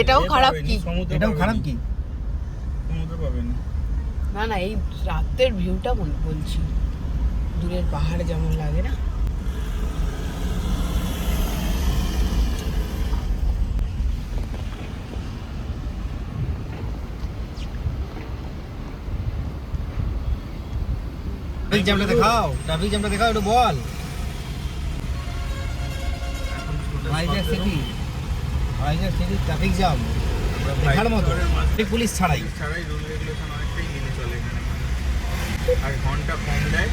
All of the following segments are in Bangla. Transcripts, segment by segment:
এটাও খারাপ কি? এটাও খারাপ কি? সমুদ্র পাবেন। না না এই রাতের ভিউটা বলছি। দূরের পাহাড় যেমন লাগে না। ট্রাফিক জ্যামটা দেখাও ট্রাফিক জ্যামটা দেখাও একটু বল। ট্রাফিক জ্যাম দেখার মতো। পুলিশ ছাড়াই। ছাড়াই রুল রেগুলেশন অনেকটাই মেনে চলে এখানে আর ঘণ্টা কম দেয়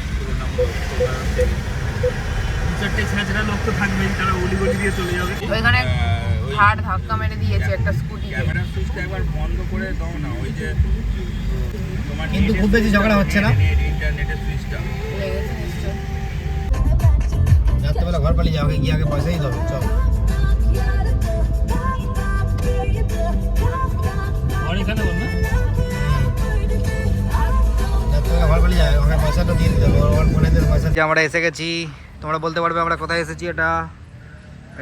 চারটে ছেঁচড়া লোক তো থাকবেই তারা দিয়ে চলে যাবে। ওইখানে ধাক্কা মেরে দিয়েছে একটা স্কুটি সুইচটা একবার বন্ধ করে দাও না ওই যে তোমার কিন্তু খুব বেশি ঝগড়া হচ্ছে না? ইন্টারনেটের সুইচটা। রাত্রেবেলা ঘর পালিয়ে যাও গিয়ে আগে পয়সাই দেবে চল। আমরা এসে গেছি, তোমরা বলতে পারবে আমরা কোথায় এসেছি এটা?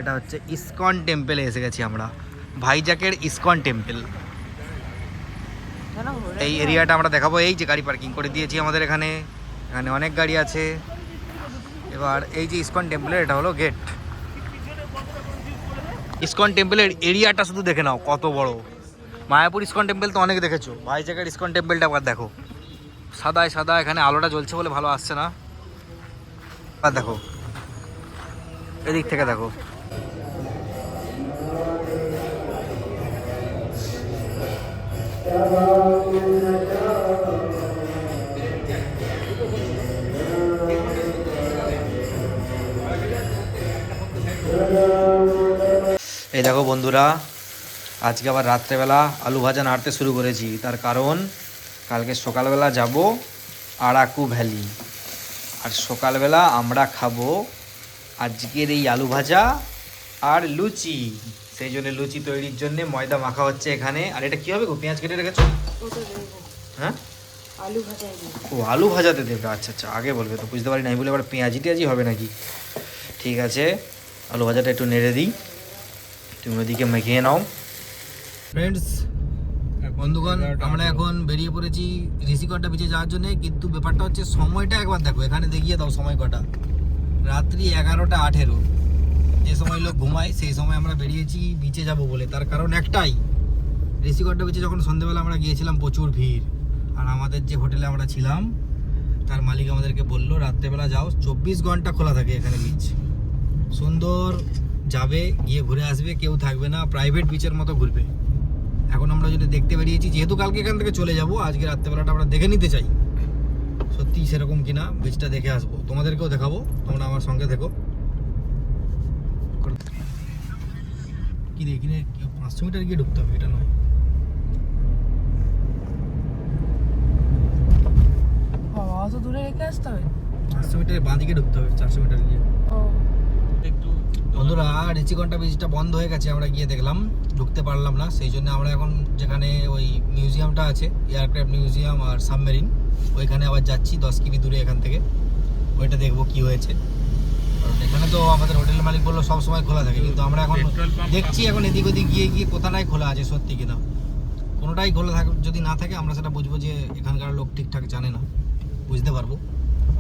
এটা হচ্ছে ইসকন টেম্পেলে এসে গেছি আমরা। ভাইজাকের ইসকন টেম্পল এই এরিয়াটা আমরা দেখাবো। এই যে গাড়ি পার্কিং করে দিয়েছি আমাদের এখানে। এখানে অনেক গাড়ি আছে। এবার এই যে ইসকন টেম্পলের এটা হলো গেট ইসকন টেম্পলের এরিয়াটা শুধু দেখে নাও, কত বড়। মায়াপুর ইস্কন টেম্পল তো অনেক দেখেছ। ভাইজাকের ইসকন টেম্পলটা আবার দেখো। সাদায় সাদা, এখানে আলোটা জ্বলছে বলে ভালো আসছে না। আর দেখো। এদিক থেকে দেখো। এই দেখো বন্ধুরা আজকে আবার রাত্রেবেলা আলু ভাজা নাড়তে শুরু করেছি। তার কারণ কালকে সকালবেলা যাব আরাকু ভ্যালি। আর সকালবেলা আমরা খাব আজকের এই আলু ভাজা আর লুচি। সেই জন্য লুচি তৈরির জন্য ময়দা মাখা হচ্ছে এখানে। আর এটা কি হবে গো? পেঁয়াজ কেটে রেখেছো? হ্যাঁ? আলু ভাজাই ও আলু ভাজাতে দেবে। আচ্ছা আচ্ছা আগে বলবে তো বুঝতে পারি নাই বলে আবার পেঁয়াজি টেয়াজি হবে নাকি? ঠিক আছে আলু ভাজাটা একটু নেড়ে দিই। তুমি ওদিকে মেখিয়ে নাও। ফ্রেন্ডস বন্ধুগণ আমরা এখন বেরিয়ে পড়েছি ঋষিকটা বিচে যাওয়ার জন্য। কিন্তু ব্যাপারটা হচ্ছে সময়টা একবার দেখো এখানে দেখিয়ে দাও সময় কটা। রাত্রি এগারোটা আঠেরো। যে সময় লোক ঘুমায় সেই সময় আমরা বেরিয়েছি বিচে যাব বলে। তার কারণ একটাই ঋষিকটা বিচে যখন সন্ধ্যেবেলা আমরা গিয়েছিলাম প্রচুর ভিড়। আর আমাদের যে হোটেলে আমরা ছিলাম তার মালিক আমাদেরকে বলল রাত্রেবেলা যাও চব্বিশ ঘণ্টা খোলা থাকে এখানে বিচ সুন্দর যাবে গিয়ে ঘুরে আসবে কেউ থাকবে না প্রাইভেট বিচের মতো ঘুরবে। এখন আমরা যদি দেখতে বেরিয়েছি যেহেতু কালকে এখান থেকে চলে যাব আজকে রাত্রেবেলাটা আমরা দেখে নিতে চাই। সত্যি সেরকম কিনা? বীজটা দেখে আসব। তোমাদেরকেও দেখাবো তোমরা আমার সঙ্গে দেখো কি রে কিনে পাঁচশো মিটার গিয়ে ঢুকতে হবে এটা নয়। অত দূরে রেখে আসতে হবে? পাঁচশো মিটার বাঁ দিকে ঢুকতে হবে চারশো মিটার গিয়ে। ও। বন্ধুরা ঋষিকণ্ঠা ব্রিজটা বন্ধ হয়ে গেছে আমরা গিয়ে দেখলাম ঢুকতে পারলাম না সেই জন্য আমরা এখন যেখানে ওই মিউজিয়ামটা আছে এয়ারক্রাফট মিউজিয়াম আর সাবমেরিন ওইখানে আবার যাচ্ছি দশ কিমি দূরে এখান থেকে ওইটা দেখব কি হয়েছে। কারণ এখানে তো আমাদের হোটেল মালিক বলল সব সময় খোলা থাকে কিন্তু আমরা এখন দেখছি এখন এদিক ওদিক গিয়ে গিয়ে কোথাটাই খোলা আছে সত্যি কিনা। কোনোটাই খোলা থাকে যদি না থাকে আমরা সেটা বুঝব যে এখানকার লোক ঠিকঠাক জানে না। বুঝতে পারব।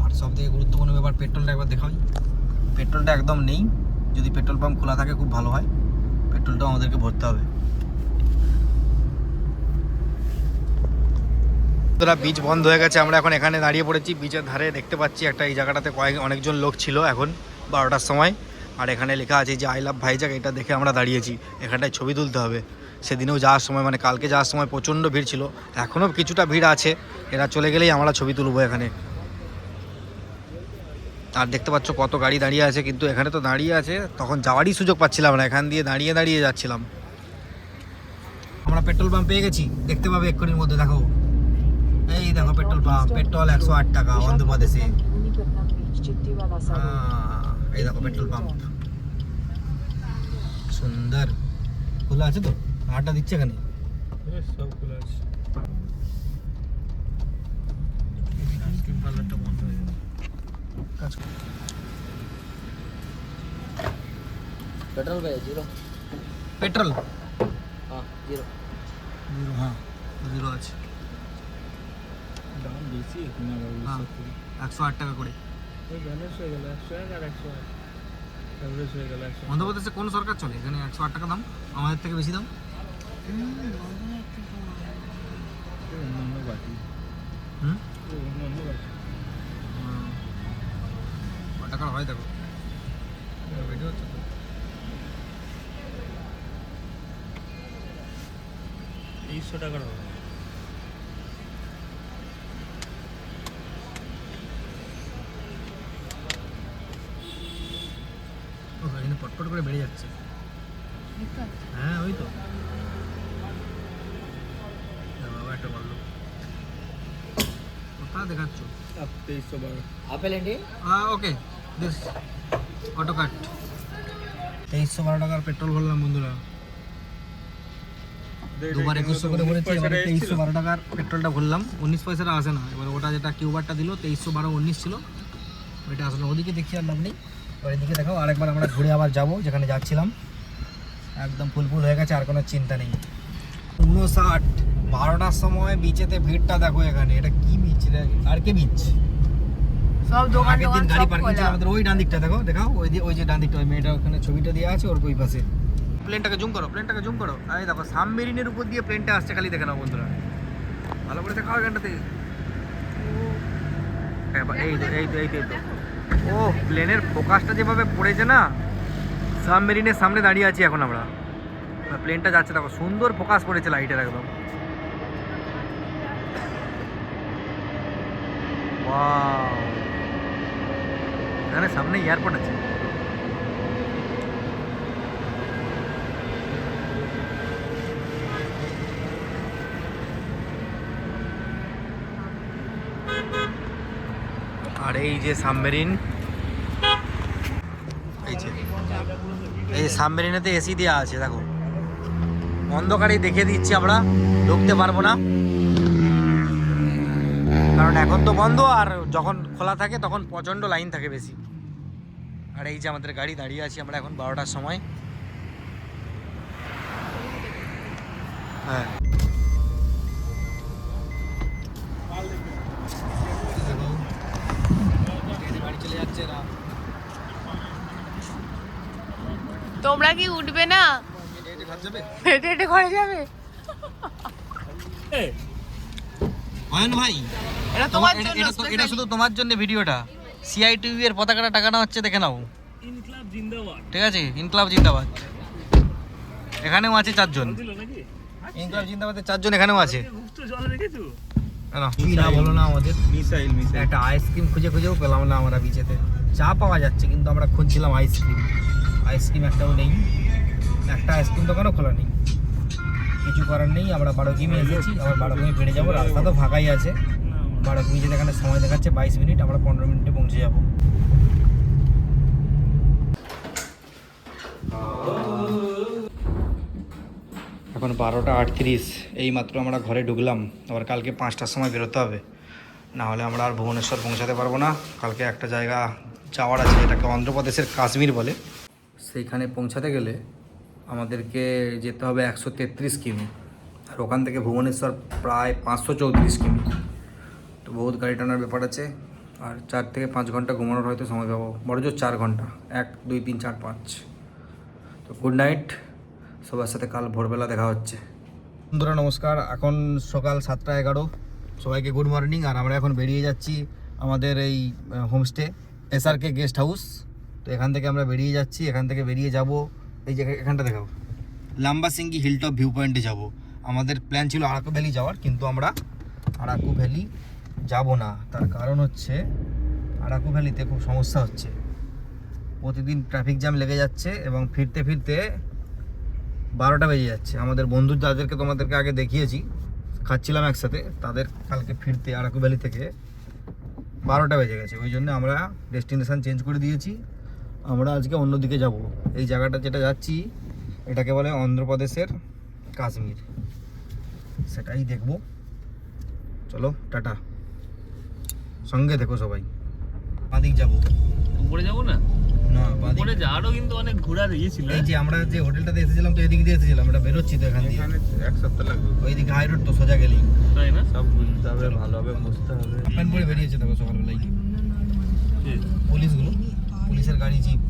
আর সব থেকে গুরুত্বপূর্ণ ব্যাপার পেট্রোলটা একবার দেখাই। পেট্রোলটা একদম নেই। যদি পেট্রোল পাম্প খোলা থাকে খুব ভালো হয়। পেট্রোলটাও আমাদেরকে ভরতে হবে। তোরা বিচ বন্ধ হয়ে গেছে, আমরা এখন এখানে দাঁড়িয়ে পড়েছি। বিচের ধারে দেখতে পাচ্ছি একটা এই জায়গাটাতে কয়েক, অনেকজন লোক ছিল এখন বারোটার সময়। আর এখানে লেখা আছে যে আই লাভ ভাইজাক এটা দেখে আমরা দাঁড়িয়েছি। এখানটায় ছবি তুলতে হবে। সেদিনেও যাওয়ার সময় মানে কালকে যাওয়ার সময় প্রচণ্ড ভিড় ছিল। এখনও কিছুটা ভিড় আছে। এরা চলে গেলেই আমরা ছবি তুলবো এখানে। আর দেখতে পাচ্ছ কত গাড়ি দাঁড়িয়ে আছে, কিন্তু এখানে তো দাঁড়িয়ে আছে, তখন যাওয়ারই সুযোগ পাচ্ছিলাম না, এখান দিয়ে দাঁড়িয়ে দাঁড়িয়ে যাচ্ছিলাম। আমরা পেট্রোল পাম্প পেয়ে গেছি, দেখতে পাবে এক্ষুনির মধ্যে, দেখো। এই দেখো পেট্রোল পাম্প, পেট্রোল একশো আট টাকা, অন্ধ্রপ্রদেশে। এই দেখো পেট্রোল পাম্প। সুন্দর। খোলা আছে তো? আটটা দিচ্ছে এখানে? সব খোলা আছে আইসক্রিম পার্লারটা বন্ধ হয়ে গেছে কাজ কর। पेट्रोल पे जीरो पेट्रोल हाँ জিরো হ্যাঁ জিরো আছে দাম বেশি এখানে আবার হ্যাঁ। সব থেকে। একশো আট টাকা করে ওই ব্যালেন্স হয়ে গেল একশো এক আর একশো আট অ্যাভারেজ হয়ে গেল একশো অন্ধ্রপ্রদেশে কোন সরকার চলে এখানে একশো আট টাকা দাম আমাদের থেকে বেশি দাম এই অন্যান্য বাকি হুম এই অন্যান্য বাকি ক হয় দেখো। ভিডিও হচ্ছে তো। তেইশশো টাকার হবে ও এখানে পটপট করে বেড়ে যাচ্ছে। হ্যাঁ ওই তো। বাবা একটা বলল। কোথা দেখাচ্ছ? আপ তেইশশো বারো। ওকে। Auto cut. তেইশশো বারো টাকার পেট্রোল ভরলাম বন্ধুরা। দুবার একুশশো করে ভরেছি, এবারে তেইশশো বারো টাকার পেট্রোলটা ভরলাম। উনিশ পয়সাটা আসে না। এবার ওটা যেটা কিউবারটা দিল, তেইশশো বারো উনিশ ছিল। ওইটা আসলে। ওদিকে দেখি আর লাভ নেই। এবার এদিকে দেখাও, আরেকবার আমরা ঘুরে আবার যাব, যেখানে যাচ্ছিলাম। একদম ফুল ফুল হয়ে গেছে, আর কোনো চিন্তা নেই। উনষাট, বারোটার সময় বিচেতে ভিড়টা দেখো এখানে। এটা কি বিচ রে? আর কে বিচ সব দোকান দোকান গাড়ি পার্কিং ছিল আমাদের ওই ডান দিকটা দেখো দেখাও ওই যে ওই যে ডান দিকটা ওই মেয়েটা ওখানে ছবিটা দেওয়া আছে ওর ওই পাশে। প্লেনটাকে জুম করো প্লেনটাকে জুম করো। এই দেখো সাবমেরিনের উপর দিয়ে প্লেনটা আসছে খালি দেখে নাও বন্ধুরা। ভালো করে দেখাও এখানটাতে হ্যাঁ, এই এই তো এই তো এই তো। ও প্লেনের ফোকাসটা যেভাবে পড়েছে না সাবমেরিনের সামনে দাঁড়িয়ে আছি এখন আমরা। প্লেনটা যাচ্ছে দেখো সুন্দর ফোকাস পড়েছে লাইটের একদম। Wow! এখানে সামনে এয়ারপোর্ট আছে আর এই যে সাবমেরিন এই যে সাবমেরিনেতে এসি দেওয়া আছে, দেখো। অন্ধকারেই দেখে দিচ্ছি আমরা, ঢুকতে পারব না। কারণ এখন তো বন্ধ আর যখন খোলা থাকে তখন প্রচণ্ড লাইন থাকে বেশি। আর এই যে আমাদের গাড়ি দাঁড়িয়ে আছি আমরা এখন বারোটার সময়। হ্যাঁ। গাড়ি চলে যাচ্ছে না? তোমরা কি উঠবে না যাবে? হেঁটে হেঁটে ঘরে যাবে? অয়ন ভাই এটা তোমার জন্য এটা এটা শুধু তোমার জন্য ভিডিওটা। সিআইটিভি এর পতাকাটা টাকানো হচ্ছে দেখে নাও। ইনক্লাব জিন্দাবাদ। ঠিক আছে? ইনক্লাব জিন্দাবাদ। এখানেও আছে চারজন। ইনক্লাব জিন্দাবাদের চারজন এখানেও আছে। না কি না বলো না আমাদের? Missile missile. একটা আইসক্রিম খুঁজে খুঁজেও পেলাম না আমরা বিচেতে। চা পাওয়া যাচ্ছে কিন্তু আমরা খুঁজছিলাম আইসক্রিম। আইসক্রিম একটাও নেই। একটা আইসক্রিম দোকানও খোলা নেই। কিছু করার নেই, আমরা বারোকিমে এসেছি আবার বারোকিমে ফিরে যাব, রাস্তা তো ফাঁকাই আছে। বারোকিমি যেতে এখানে সময় দেখাচ্ছে, বাইশ মিনিট, আমরা পনেরো মিনিটে পৌঁছে যাব। এখন বারোটা আটত্রিশ এই মাত্র আমরা ঘরে ঢুকলাম আবার কালকে পাঁচটার সময় বেরোতে হবে। না হলে আমরা আর ভুবনেশ্বর পৌঁছাতে পারব না, কালকে একটা জায়গা যাওয়ার আছে, এটাকে অন্ধ্রপ্রদেশের কাশ্মীর বলে। সেইখানে পৌঁছাতে গেলে আমাদেরকে যেতে হবে একশো তেত্রিশ কিমি। আর ওখান থেকে ভুবনেশ্বর প্রায় পাঁচশো চৌত্রিশ কিমি। তো বহুত গাড়ি টানার ব্যাপার আছে। আর চার থেকে পাঁচ ঘণ্টা ঘুমানোর হয়তো সময় পাবো। বড় জোর চার ঘণ্টা। এক, দুই, তিন, চার, পাঁচ। তো গুড নাইট সবার সাথে কাল ভোরবেলা দেখা হচ্ছে। বন্ধুরা, নমস্কার। এখন সকাল সাতটা এগারো। সবাইকে গুড মর্নিং আর আমরা এখন বেরিয়ে যাচ্ছি আমাদের এই হোমস্টে এসআরকে গেস্ট হাউস তো এখান থেকে আমরা বেরিয়ে যাচ্ছি। এখান থেকে বেরিয়ে যাব এই যে এখানটা দেখাও লাম্বা সিঙ্গি হিলটপ ভিউ পয়েন্টে যাব। আমাদের প্ল্যান ছিল আরাকু ভ্যালি যাওয়ার, কিন্তু আমরা আরাকু ভ্যালি যাব না। তার কারণ হচ্ছে আরাকু ভ্যালিতে খুব সমস্যা হচ্ছে। প্রতিদিন ট্রাফিক জ্যাম লেগে যাচ্ছে এবং ফিরতে ফিরতে বারোটা বেজে যাচ্ছে। আমাদের বন্ধু যাদেরকে তোমাদেরকে আগে দেখিয়েছি। খাচ্ছিলাম একসাথে। তাদের কালকে ফিরতে আরাকু ভ্যালি থেকে বারোটা বেজে গেছে। ওই জন্য আমরা ডেস্টিনেশান চেঞ্জ করে দিয়েছি। আমরা আজকে অন্যদিকে যাব। এই জায়গাটা যেটা যাচ্ছি এটাকে বলে অন্ধ্রপ্রদেশের কাশ্মীর। সেটাই দেখব। চলো টাটা। সঙ্গে দেখো সবাই। বাদিক যাব। উপরে যাব না? না উপরে যাওয়ারও কিন্তু অনেক ঘোরার ইয়ে ছিল। এই যে আমরা যে হোটেলটাতে এসেছিলাম তো এদিক দিয়ে এসেছিলাম। এটা বেরোচ্ছি তো এখান দিয়ে। এক সপ্তাহ লাগবে। ওইদিকে হাই রোড তো সোজা গেলেই। তাই না? সব বুঝতে হবে ভালোভাবে বুঝতে হবে। প্যান বেরিয়েছে দেখো সকালবেলায়। পুলিশগুলো। পুলিশের গাড়ি, জিপ।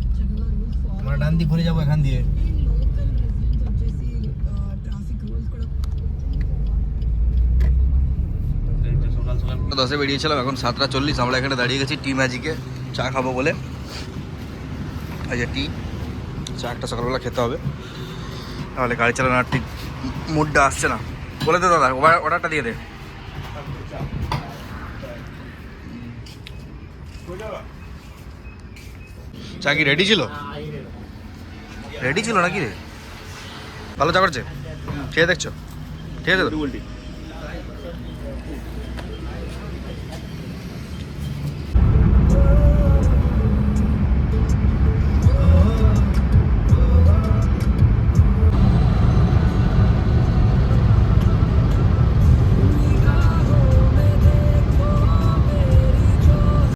আমরা ডান দিক ঘুরে যাব এখান দিয়ে। দশে বেরিয়েছিলাম, এখন সাতটা চল্লিশ। আমরা এখানে দাঁড়িয়ে গেছি টি ম্যাজিকে। চা খাব বলে। এই টি। চা একটা সকালবেলা খেতে হবে। তাহলে গাড়ি চালানোর ঠিক মুডটা আসছে না। বলে দে দাদা অর্ডার- অর্ডারটা দিয়ে দে। চা কি রেডি ছিল? রেডি ছিল নাকি রে? ভালো চা করছে খেয়ে দেখছ ঠিক আছে